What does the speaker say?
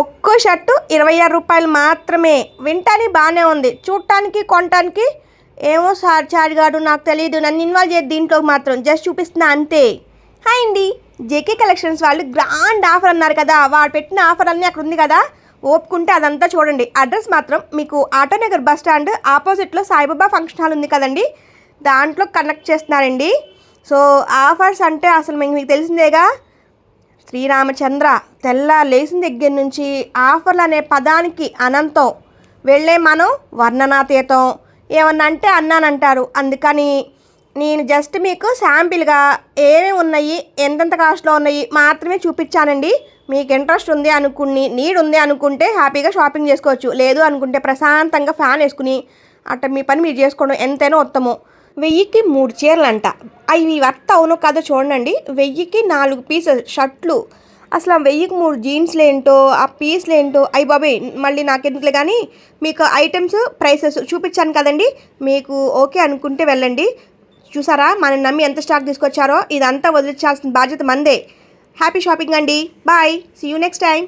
ఒక్కో షర్టు ఇరవై ఆరు రూపాయలు మాత్రమే. వింటానికి బాగానే ఉంది. చూడటానికి కొనటానికి ఏమో సార్ చార్ గారు నాకు తెలియదు నన్ను ఇన్వాల్వ్ చేయదు దీంట్లో మాత్రం. జస్ట్ చూపిస్తున్నా అంతే. హాయ్ అండి. జేకే కలెక్షన్స్ వాళ్ళు గ్రాండ్ ఆఫర్ అన్నారు కదా. వాడు పెట్టిన ఆఫర్ అన్నీ అక్కడ ఉంది కదా. ఓపుకుంటే అదంతా చూడండి. అడ్రస్ మాత్రం మీకు ఆటోనగర్ బస్ స్టాండ్ ఆపోజిట్లో సాయిబాబా ఫంక్షన్ హాల్ ఉంది కదండి. దాంట్లో కనెక్ట్ చేస్తున్నారండి. సో ఆఫర్స్ అంటే అసలు మీకు మీకు తెలిసిందేగా? శ్రీరామచంద్ర తెల్ల లేచిన దగ్గర నుంచి ఆఫర్లు అనే పదానికి అనంతం వెళ్ళే మనం వర్ణనాతీతం. ఏమన్నా అంటే అన్నానంటారు. అందుకని నేను జస్ట్ మీకు శాంపిల్గా ఏమేమి ఉన్నాయి ఎంతెంత కాస్ట్లో ఉన్నాయి మాత్రమే చూపించానండి. మీకు ఇంట్రెస్ట్ ఉంది అనుకుని నీడ్ ఉంది అనుకుంటే హ్యాపీగా షాపింగ్ చేసుకోవచ్చు. లేదు అనుకుంటే ప్రశాంతంగా ఫ్యాన్ వేసుకుని అట్ట మీ పని మీరు చేసుకోవడం ఎంతైనా ఉత్తమం. వెయ్యికి మూడు చీరలు అంట అవి వర్త్ అవును కాదో చూడండి. వెయ్యికి నాలుగు పీసెస్ షర్ట్లు. అసలు ఆ వెయ్యికి మూడు జీన్స్లు ఏంటో ఆ పీస్లు ఏంటో అయ్యి బాబాయ్ మళ్ళీ నాకెందుకులే కానీ మీకు ఐటమ్స్ ప్రైసెస్ చూపించాను కదండి. మీకు ఓకే అనుకుంటే వెళ్ళండి. చూసారా? మనం నమ్మి ఎంత స్టాక్ తీసుకొచ్చారో ఇదంతా వదిలించాల్సిన బాధ్యత మందే. హ్యాపీ షాపింగ్ అండి. Bye. See you next time